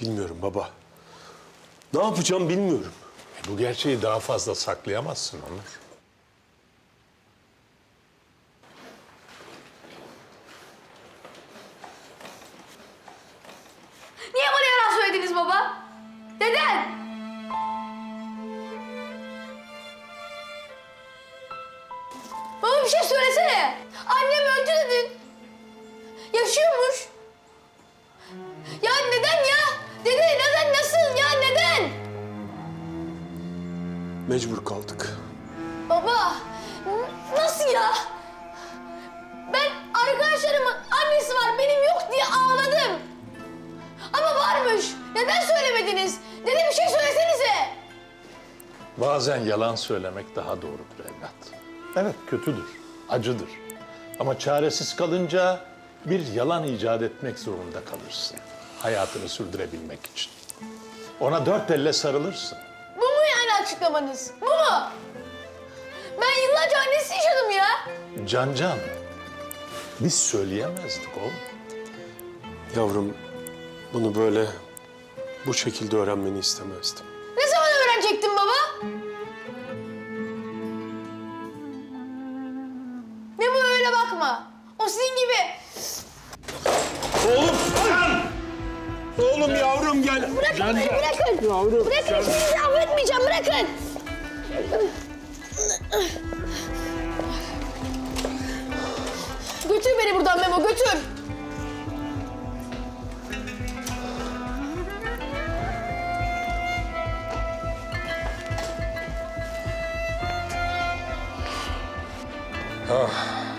Bilmiyorum baba. Ne yapacağım bilmiyorum. E, bu gerçeği daha fazla saklayamazsın Onur. Niye bana yalan söylediniz baba? Neden? Baba bir şey söylesene. Annem öldü dedin. Yaşıyormuş. Mecbur kaldık. Baba nasıl ya? Ben arkadaşlarımın annesi var benim yok diye ağladım. Ama varmış. Neden söylemediniz? Dede bir şey söylesenize. Bazen yalan söylemek daha doğrudur evlat. Evet kötüdür, acıdır. Ama çaresiz kalınca bir yalan icat etmek zorunda kalırsın. Hayatını sürdürebilmek için. Ona dört elle sarılırsın. Açıklamanız? Bu mu? Ben yıllarca annesi yaşadım ya. Can can, biz söyleyemezdik oğlum. Yavrum bunu böyle bu şekilde öğrenmeni istemezdim. Ne zaman öğrenecektin baba? Ne bu öyle bakma. O sizin gibi. Yavrum gel. Bırakın beni bırakın. Yavrum. Bırakın hiçbirinizi affetmeyeceğim bırakın. Götür beni buradan Memo götür. Ah,